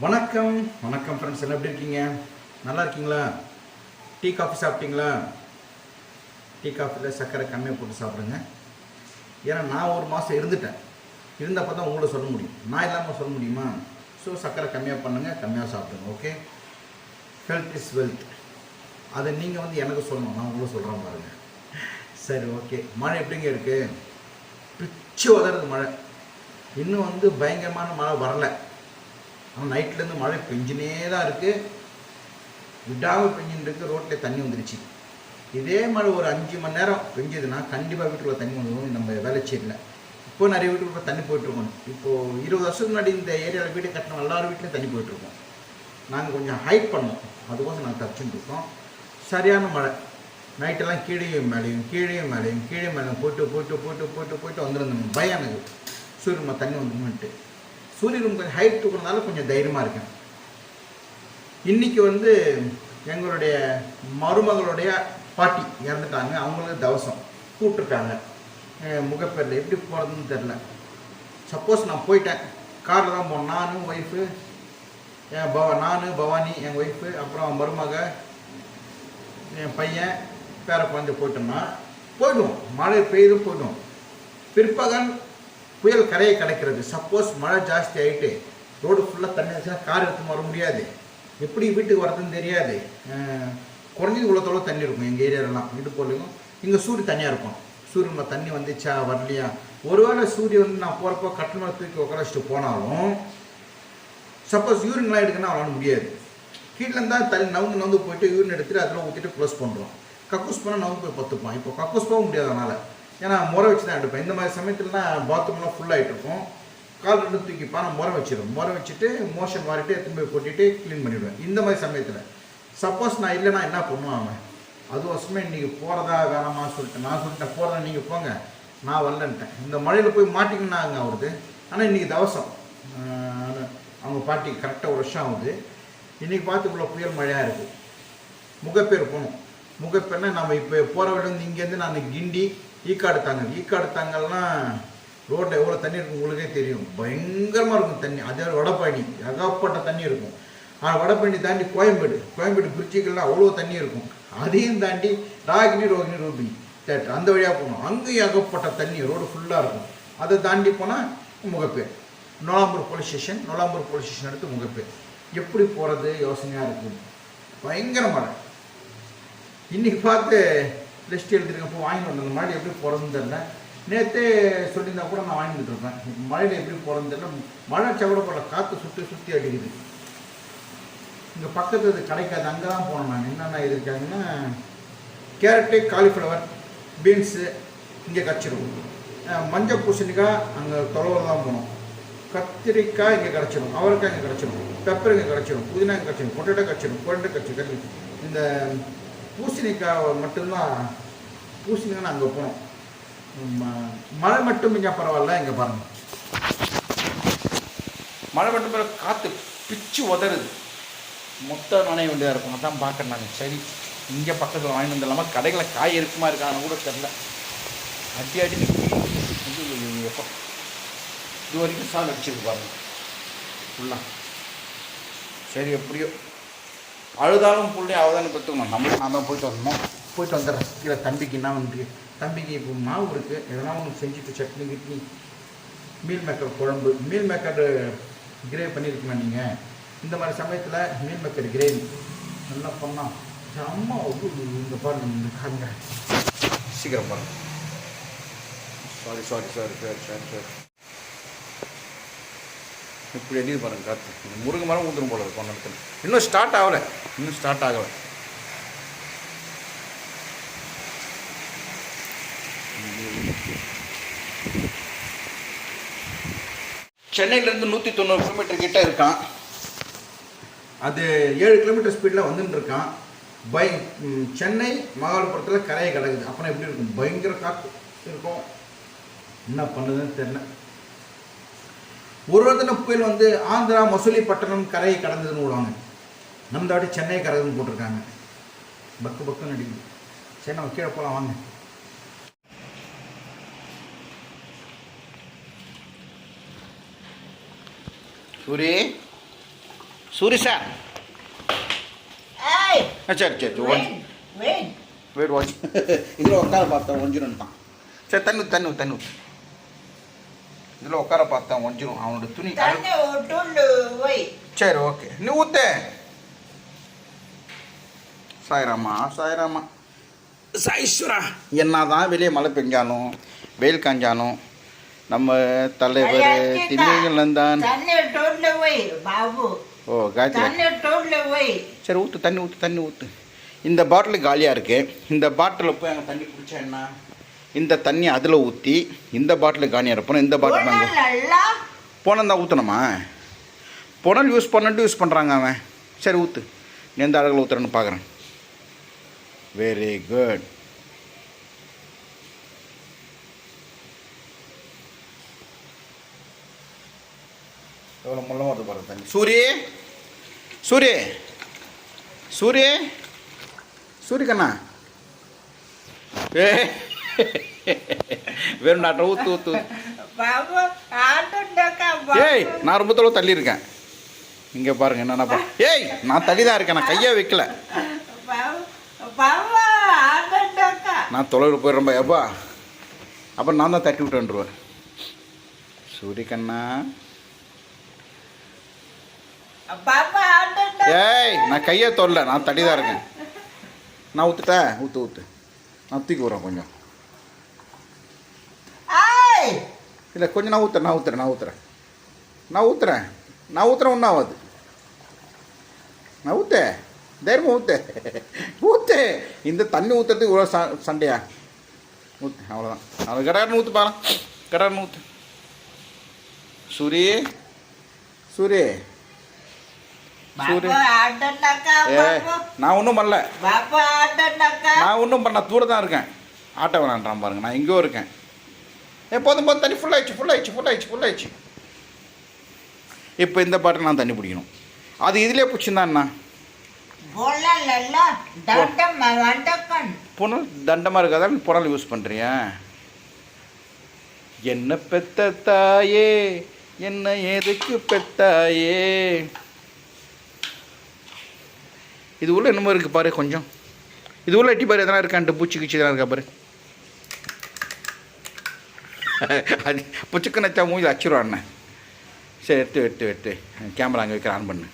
வணக்கம் வணக்கம் ஃப்ரெண்ட்ஸ் எல்லாம் எப்படி இருக்கீங்க? நல்லா இருக்கீங்களா? டீ காஃபி சாப்பிட்டீங்களா? டீ காஃபியில் சர்க்கரை கம்மியாக போட்டு சாப்பிடுங்க. ஏன்னா நான் ஒரு மாதம் இருந்துட்டேன். இருந்தப்போ தான் உங்களை சொல்ல முடியும். நான் இல்லாமல் சொல்ல முடியுமா? ஸோ சர்க்கரை கம்மியாக பண்ணுங்கள் கம்மியாக சாப்பிடுங்க ஓகே ஹெல்த் இஸ் வெல்த் அதை நீங்கள் வந்து எனக்கு சொல்லணும் நான் உங்களும் சொல்கிறேன் பாருங்க. சரி ஓகே மழை எப்படிங்க இருக்குது பிச்சு உதறது மழை. இன்னும் வந்து பயங்கரமான மழை வரலை. ஆனால் நைட்லேருந்து மழை பெஞ்சினே தான் இருக்குது விடாமல் பெஞ்சுன்னு இருக்குது ரோட்டில் தண்ணி வந்துருச்சு. இதே மழை ஒரு அஞ்சு மணி நேரம் பெஞ்சதுன்னா கண்டிப்பாக வீட்டில் தண்ணி வந்துடும் நம்ம வேலை செய்யலை. இப்போ நிறைய வீட்டுக்குள்ள தண்ணி போயிட்டுருக்கோம். இப்போது இருபது வருஷத்துக்கு முன்னாடி இந்த ஏரியாவில் வீடு கட்டின எல்லார் வீட்லையும் தண்ணி போயிட்டுருக்கோம். நாங்கள் கொஞ்சம் ஹைட் பண்ணோம். அதுக்கோசம் நாங்கள் தப்பிச்சுட்டு இருக்கோம் சரியான மழை. நைட்டெல்லாம் கீழேயும் மேலேயும் கீழேயும் மேலேயும் கீழே மேலேயும் போயிட்டு போயிட்டு போட்டு போட்டு போயிட்டு வந்துருந்தோம். பயம் எனக்கு சூரியமா தண்ணி வந்துருமென்ட்டு. சூரியன் கொஞ்சம் ஹைட் தூக்குறதுனால கொஞ்சம் தைரியமாக இருக்கேன். இன்றைக்கி வந்து எங்களுடைய மருமகளுடைய பாட்டி இறந்துட்டாங்க. அவங்களுக்கு தவசம். கூப்பிட்டுருக்காங்க. முகப்பேரில் எப்படி போகிறதுன்னு தெரில சப்போஸ் நான் போயிட்டேன். காரில் தான் போனேன். நானும் ஒய்ஃபு என் பவ நான் பவானி என் ஒய்ஃபு அப்புறம் மருமக என் பையன் பேர குழந்தை போயிட்டோம்னா போயிடுவோம். மழை பெய்து போயிடுவோம். பிற்பகல் புயல் கரையை கிடைக்கிறது. சப்போஸ் மழை ஜாஸ்தி ஆகிட்டு ரோடு ஃபுல்லாக தண்ணி ஆச்சுன்னா கார் எடுத்துன்னு வர முடியாது. எப்படி வீட்டுக்கு வரதுன்னு தெரியாது. குறைஞ்சது இவ்வளோ தண்ணி இருக்கும். எங்கள் ஏரியாவிலலாம் வீட்டு போலையும் இங்கே சூடு தனியாக இருக்கும். சூரியன் தண்ணி வந்துச்சா? வரலையா? ஒருவேளை சூரியன் வந்து நான் போகிறப்போ கட்டணம் தூக்கி உட்கார வச்சுட்டு போனாலும் சப்போஸ் யூரின்லாம் எடுக்கணும்னா அவனால் முடியாது. கீழே இருந்தால் தண்ணி நவுந்து நவுந்து போயிட்டு யூரின் எடுத்துகிட்டு அதில் ஊற்றிட்டு க்ளோஸ் பண்ணுறோம் கக்கூஸ் பண்ணால் நவுந்து போய் பத்துப்பான். இப்போ கக்கூஸ் போக முடியாது அதனால் ஏன்னா முறை வச்சு தான் எடுப்பேன். இந்த மாதிரி சமயத்துலலாம் பாத்ரூம்லாம் ஃபுல்லாகிட்டு இருக்கும். கால் ரெண்டு தூக்கிப்பா நான் முறை வச்சிடும் முறை வச்சுட்டு மோஷன் மாறிட்டு எத்தனை போய் கொட்டிட்டு க்ளீன் பண்ணிவிடுவேன் இந்த மாதிரி சமயத்தில். சப்போஸ் நான் இல்லைன்னா என்ன பண்ணுவான் அவன்? அதுவசமாக இன்றைக்கி போகிறதா வேணாமா சொல்லிட்டேன் நான் சொல்லிட்டேன் போகிறதா நீங்கள் போங்க. நான் வரலன்ட்டேன். இந்த மழையில் போய் மாட்டிங்கன்னாங்க அவருக்கு ஆனால் இன்றைக்கி தவசம். அவங்க பாட்டி கரெக்டாக ஒரு வருஷம் ஆகுது. இன்றைக்கி பார்த்து இவ்வளோ புயல் மழையாக இருக்குது முகப்பேர் போகணும். முகப்பேர்னா நம்ம இப்போ போகிற வழி இங்கேருந்து நான் கிண்டி ஈக்காடு தாங்கல். ஈக்காடு தாங்கல்னா ரோட்டில் எவ்வளோ தண்ணி இருக்கும் உங்களுக்கே தெரியும். பயங்கரமாக இருக்கும் தண்ணி. அதே வடபழனி ஏகப்பட்ட தண்ணி இருக்கும். ஆனால் வடபழனி தாண்டி கோயம்பேடு. கோயம்பேடு பிரிட்ஜுக்கெல்லாம் அவ்வளோ தண்ணி இருக்கும். அதையும் தாண்டி ராகினி ரோகினி ரூபி தேட்டர் அந்த வழியாக போகணும். அங்கேயும் ஏகப்பட்ட தண்ணி ரோடு ஃபுல்லாக இருக்கும். அதை தாண்டி போனால் Mogappair. Nolambur police station Nolambur police station எடுத்து முகப்பேர். எப்படி போகிறது யோசனையாக இருக்குது பயங்கர மழை. இன்றைக்கி பார்த்து லிஸ்ட் எழுதிருக்கேன் இப்போ வாங்கிட்டு வந்தேன். மழை எப்படி போகிறதுன்னு தெரில நேற்றே சொல்லியிருந்தா கூட நான் வாங்கிட்டு இருப்பேன். மழையில் எப்படி போகிறதுன்னு மழை சவட போல காற்று சுற்றி சுற்றி அடிக்குது. இங்கே பக்கத்தில் இது கிடைக்காது அங்கே தான் போனோம் நான். என்னென்ன இது இருக்காங்கன்னா கேரட்டு காலிஃப்ளவர் பீன்ஸு இங்கே கிடச்சிடும் மஞ்சள் பூசணிக்காய் அங்கே தொலைவில் தான் போகணும். கத்திரிக்காய் இங்கே கிடச்சிடும் அவரைக்காய் இங்கே கிடச்சிடும் பெப்பர் இங்கே கிடச்சிடும் புதினா இங்கே கிடச்சிடும் பொட்டேட்டோ கிடச்சிடும் பொட்டேட்டோ கிடச்சிடும் இந்த பூசணிக்காய் மட்டும்தான் பூசணிக்காய் அங்கே போனோம் ம- மழை மட்டும் இங்கே பரவாயில்ல இங்கே பாருங்கள் மழை மட்டும் பிறகு காற்று பிச்சு உதறுது. மொத்த நனைய வேண்டியதாக இருக்கும் அதான் பார்க்குறேன் நாங்கள் சரி இங்கே பக்கத்தில் வாங்கிட்டு வந்துடலாமா? கடைகளில் காய் இருக்குமா இருக்கான்னு கூட தெரில அடி அடி எப்போ? இது வரைக்கும் சால் அடிச்சிருக்கு பாருங்க. ஃபுல்லாக சரி எப்படியோ. அழுதாலும் புள்ளி அவதானம் பெற்றுக்கணும் நம்மளும் நான் தான் போயிட்டு வரணும்? போயிட்டு வந்துடுறேன். கீழே தம்பிக்கு என்ன வந்து தம்பிக்கு இப்போ மாவு இருக்குது எதனா ஒன்று செஞ்சுட்டு சட்னி கிட்னி மீல் மேக்கர் குழம்பு மீல் மேக்கர் கிரேவ் பண்ணியிருக்குமா நீங்கள் இந்த மாதிரி சமயத்தில் மீன் மேக்கர் கிரேவி நல்லா பண்ணால் அம்மா இந்த பாருங்க இந்த காங்க சீக்கிரம் பாருங்க. Sorry sorry sorry sorry sorry sorry இப்படி அடிது பாருங்க காற்று முருங்கை மரம் ஊந்துரும் போல இருக்கும் இடத்துல இன்னும் ஸ்டார்ட் ஆகலை. இன்னும் ஸ்டார்ட் ஆகலை. சென்னையிலேருந்து நூற்றி தொண்ணூறு கிலோமீட்டர் கிட்டே இருக்கான். அது ஏழு கிலோமீட்டர் ஸ்பீடில் வந்துட்டுருக்கான் பை சென்னை மகாபலிபுரத்தில் கரையை கிடக்குது அப்போனா எப்படி இருக்கும்? பயங்கர காற்று இருக்கும். என்ன பண்ணுதுன்னு தெரில ஒரு ஒருத்தன புயல் வந்து ஆந்திரா மசூலிப்பட்டினம் கரையை கடந்ததுன்னு விடுவாங்க. நம்ம தாட்டி சென்னை கடக்குதுன்னு போட்டிருக்காங்க. பக்கு பக்குன்னு அடிக்குது. சரி நம்ம கீழே போகலாம் வாங்க. சூரி. சரி சரி சரி ஒன் வெயிட். வாட்ச் இதில் உட்கார பார்த்தேன் ஒஞ்சிரும் தான் சரி தண்ணி தண்ணி தண்ணி. இதில் உட்கார பார்த்தேன் ஒஞ்சிரும் அவனோட துணி சரி ஓகே. நீ ஊத்து. சாய்ராமா சாய்ராமா. சாய்ஸ்வரா. என்னதான் வெளியே மழை பெஞ்சாலும் வெயில் காஞ்சாலும் நம்ம தலைவர் திமிங்கலம் தான் பாபு. ஓ போய். சரி ஊற்று தண்ணி ஊற்று தண்ணி ஊற்று இந்த பாட்டில் காலியாக இருக்கு. இந்த பாட்டிலில் போய் அங்கே தண்ணி குடிச்சா என்ன? இந்த தண்ணி அதில் ஊற்றி இந்த பாட்டில் காலியாக இருப்போம் இந்த பாட்டில் நாங்கள் புனம் தான் ஊற்றணுமா புனல் யூஸ் பண்ணிட்டு யூஸ் பண்ணுறாங்க அவன். சரி ஊற்று நீ எந்த அழகில் ஊற்றுறன்னு பார்க்குறேன் வெரி குட் எவ்வளோ முள்ளமாக வருது பாருங்க தண்ணி. சூரி! சூரி சூரி சூரியக்கண்ணா ஏ வெறும் ஊற்று பாபு ஆட்டுண்டாக்கா ஏய் நான் ரொம்ப தொலைவு தள்ளி இருக்கேன் இங்கே பாருங்க என்னென்னப்பா ஏய் நான் தள்ளி தான் இருக்கேன் நான் கையை வைக்கல. நான் தொலைவில் போயிடுறேன் எப்பா அப்புறம் நான் தான் தட்டி விட்டுருவேன் சூரியக்கண்ணா பாபு ஆட்டுண்டாக்கா ஏய் நான் கையை தொல்ல நான் தள்ளி தான் இருக்கேன். நான் ஊற்றுட்டேன் ஊற்று ஊற்று நான் தூக்கி விட்றேன் கொஞ்சம். இல்லை கொஞ்சம் நான் ஊற்றுறேன் நான் ஊற்றுறேன் நான் ஊற்றுறேன் நான் ஊற்றுறேன் நான் ஊற்றுறேன் ஒன்றும் ஆகாது நான் ஊற்று தைரியமாக ஊற்று ஊற்று இந்த தண்ணி ஊற்றுறதுக்கு இவ்வளோ ச சண்டையா? ஊற்று அவ்வளோதான் அது கடார்னு ஊற்று பாரு. கடார்னு ஊற்று சூரி. சூரி. ஏ நான் ஒன்றும் பண்ணல. நான் ஒன்றும் பண்ண தூரம் தான் இருக்கேன். ஆட்ட வேணான்றான் பாருங்க. நான் எங்கேயோ இருக்கேன். ஏ போதும் போதும் தண்ணி ஃபுல் ஆயிடுச்சு ஃபுல் ஆயிடுச்சு ஃபுல் ஆயிடுச்சு ஃபுல் ஆயிடுச்சு. இப்போ இந்த பாட்டில் நான் தண்ணி பிடிக்கணும். அது இதிலே பிடிச்சிருந்தாண்ணா புனல் தண்டமாக இருக்காதா? புனல் யூஸ் பண்ணுறியா என்ன பெத்த தாயே? என்ன எதுக்கு பெத்தாயே? இது உள்ள என்னமோ இருக்குது பாரு கொஞ்சம். இது உள்ள எட்டி பாரு எதனா இருக்கான்ட்டு பூச்சி கிச்சி எதனா இருக்கா பாரு. அது புச்சுக்கு நச்சா மூஞ்சி அச்சுருவாண்ணே சரி எடுத்து எடுத்து எடுத்து கேமரா அங்கே வைக்கிற ஆன் பண்ணு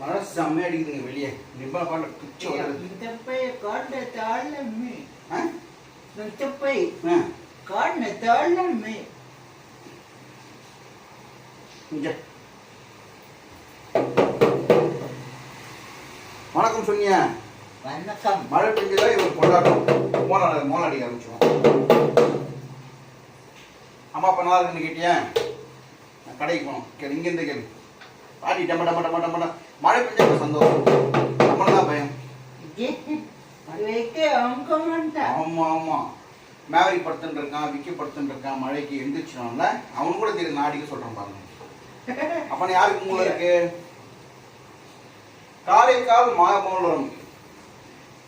மழை செம்மையாக அடிக்குதுங்க வெளியே. நிப்பா பாட்டில் பிச்சு வருது இந்த போய் காட்டு தாழமே ஆ? இந்த போய் ஆ. காட்டு தாழமே இங்க. வணக்கம் சொன்னியா. வணக்கம். மழை பெஞ்சதா இவர் கொண்டாட்டம் மோன மோன அடிக்க ஆரம்பிச்சிடும் அம்மா அப்பா நல்லா இருக்குன்னு கேட்டியா? நான் கடைக்கு போகணும் கேளு இங்கேருந்து கேளு. பாட்டி டம்ம டம்ம டம்ம டம்ம ஆமா ஆமா. மேவரி படுத்துட்டு இருக்கான் விக்கி படுத்துட்டு இருக்கான் மழைக்கு எந்திரிச்சினால அவனு கூட தெரியும் நான் அடிக்க சொல்றேன் பாருங்க. அப்ப யாருக்கு மூலம் இருக்கு? காரைக்கால் மாமல்லபுரம்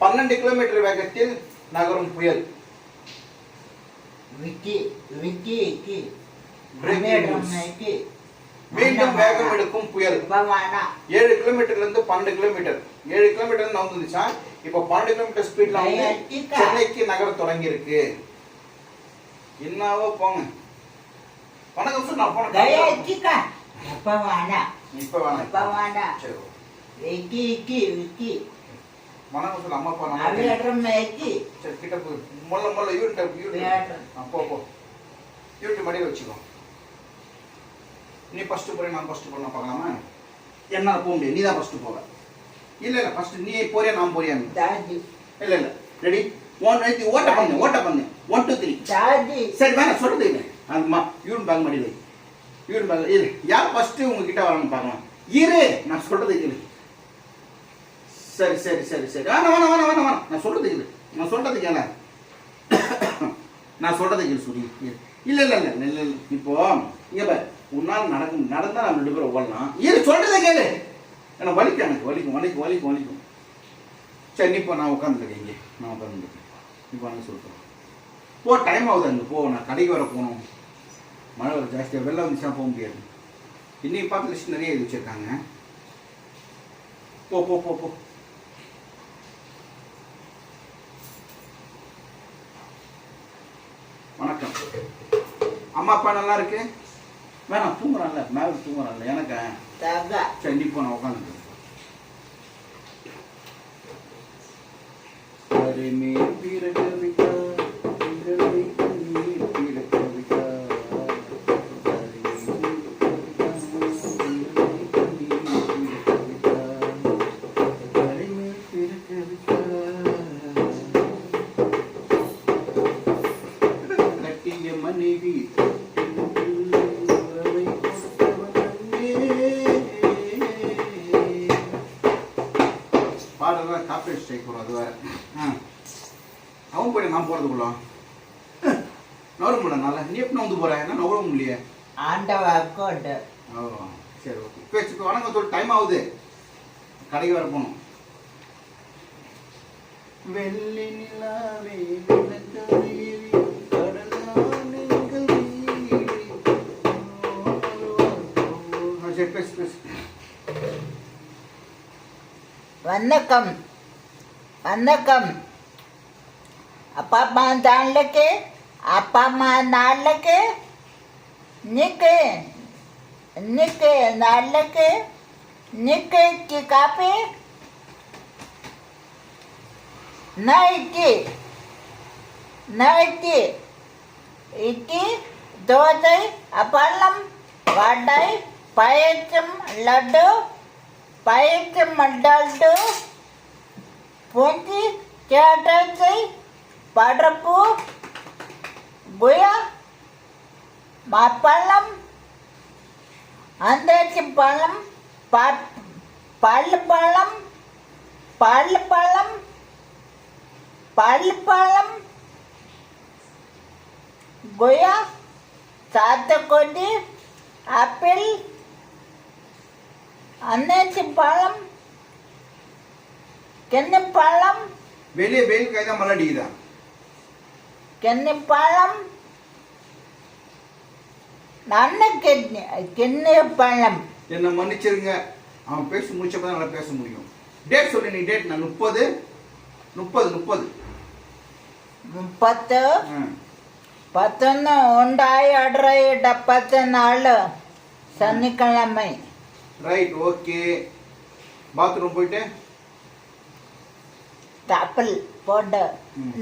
பன்னெண்டு கிலோமீட்டர் வேகத்தில் நகரும் புயல். விக்கி விக்கி விக்கி. மீண்டும் வேகம் எடுக்கும் புயல். ஏழு கிலோமீட்டர்ல இருந்து பன்னெண்டு கிலோமீட்டர் ஏழு கிலோமீட்டர் நவுந்துச்சா இப்போ பன்னெண்டு கிலோமீட்டர் ஸ்பீட்ல வந்து சென்னைக்கு நகர தொடங்கி இருக்கு என்னவோ போங்க. வணக்கம் சார் நான் போன கயாச்சிக்கா பவானா இப்ப வேணாம் பவானா சரி விக்கி விக்கி விக்கி வணக்கம் சார் அம்மா அப்பா விக்கி சரி கிட்ட போய் முல்ல முல்ல யூனிட் யூனிட் விளையாடுறேன். ஆ, போ போ. யூனிட் மடியில் வச்சுக்கோ. நீ ஃபர்ஸ்ட் போறேன் நான் ஃபர்ஸ்ட் போறேன் பார்க்கலாமா? என்னால் போக முடியாது. நீ தான் ஃபர்ஸ்ட் போக இல்ல இல்ல ஃபர்ஸ்ட் நீ போறியா நான் போறியா? இல்ல இல்ல. ரெடி ஒன் இது ஓட்ட பண்ணு ஓட்ட பண்ணு. ஒன் டூ த்ரீ சரி வேணாம் இல்லை. அந்தம்மா யூரின் பேக் மடியில் யூரின் பேக் இரு. யார் ஃபர்ஸ்ட் உங்ககிட்ட வரணும்னு பார்க்கலாம் இரு. நான் சொல்றது இரு சரி சரி சரி சரி. வேணாம் வேணாம் வேணாம் வேணாம் வேணாம். நான் சொல்றது இரு நான் சொல்றது கேள நான் சொல்றதை கேள் சுடி இல்ல இல்ல இல்ல இல்ல இல்ல. இப்போ இங்க பாரு. உன்னால் நடக்கும் நடந்தால் நம்ம ரெண்டு பேரும் ஓடலாம் ஏன் சொல்றதே கேளு. எனக்கு வலிக்கும் எனக்கு வலிக்கும் வலிக்கும் வலிக்கும் வலிக்கும். சரி நீ இப்போ நான் உட்காந்துருக்கேன் இங்கே. நான் உட்காந்துருக்கேன் இப்போ நான் சொல்கிறேன் போ டைம் ஆகுது அங்கே போ. நான் கடைக்கு வர போகணும். மழை வர ஜாஸ்தியாக வெள்ளம் வந்துச்சுன்னா போக முடியாது. இன்னைக்கு பார்த்து லிஸ்ட் நிறைய எழுதி வச்சிருக்காங்க. போ போ போ போ. வணக்கம். அம்மா அப்பா நல்லா இருக்கு? வேணாம் தூங்குறான்ல மேலே தூங்குறான்ல எனக்கு தகா சரி நீ போ நான் நான் போகிறதுக்குள்ள நவர முடியல நல்லா நீ எப்படி வந்து போற? என்ன நவர முடியலையே ஆண்டவா கோட்டு ஓ சரி ஓகே. பேச்சு இப்போ வணக்கம் சொல்லி டைம் ஆகுது. கடைக்கு வர போகணும். வெள்ளி நிலாவே வணக்கம். வணக்கம். ಅಪ್ಪಮ್ಮ ದಾಳಕ್ಕೆ ಅಪ್ಪಮ್ಮ ನಾಳಕ್ಕೆ ನಿಕ್ಕೆ ನಿಕ್ಕೆ ನಾಳಕ್ಕೆ ನಿಕ್ಕೆ ಇಕ್ಕಿ ಕಾಪಿ ನ ಇಕ್ಕಿ ನ ಇಕ್ಕಿ ಇಕ್ಕಿ ദോശൈ അപ്പള്ളം വടൈ പയറ്റും ലഡു പയറ്റും ലഡു പൂഞ്ചി ചേട്ടത്തി படப்பு புயல் மாப்பழம் அந்தாச்சி பழம் பல்லு பழம் பல்லு பழம் பல்லு பழம் குயா சாத்துக்குடி ஆப்பிள் அன்னாச்சி பழம் கென்னி பழம் வெளியே வெயில் கைதான் மழை அடிக்குதா? கென்னி பழம். நல்ல கென்னி கென்னி பழம். என்னை மன்னிச்சிருங்க. அவன் பேசி முடிச்சப்பதான் நல்லா பேச முடியும். டேட் சொல்லு நீ டேட் நான் முப்பது முப்பது முப்பது. பத்து பத்தொன்று உண்டாய் அடரை பத்து நாள் சனிக்கிழமை. ரைட் ஓகே பாத்ரூம் போயிட்டு? தப்பல். போட்டு.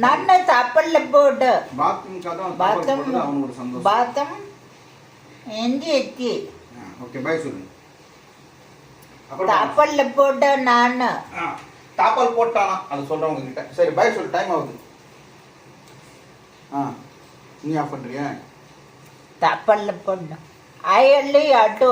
நல்ல தப்பல்ல போட்டு பாத்ரூம்க்காக தான் பாத்தம் அவனுக்கு சந்தோஷம். பாத்தம் இஞ்சி எச்சி ஓகே பை சொல்லு. அப்புறம் தப்பல்ல போட்டு நான். ஆ, தாப்பால் போட்டானா? அது சொல்றேன் உங்ககிட்ட சரி பை சொல்லு டைம் ஆகுது. ஆ நீ ஆஃப் பண்றியா? தப்பல்ல போட்டு அயல்லி அட்டு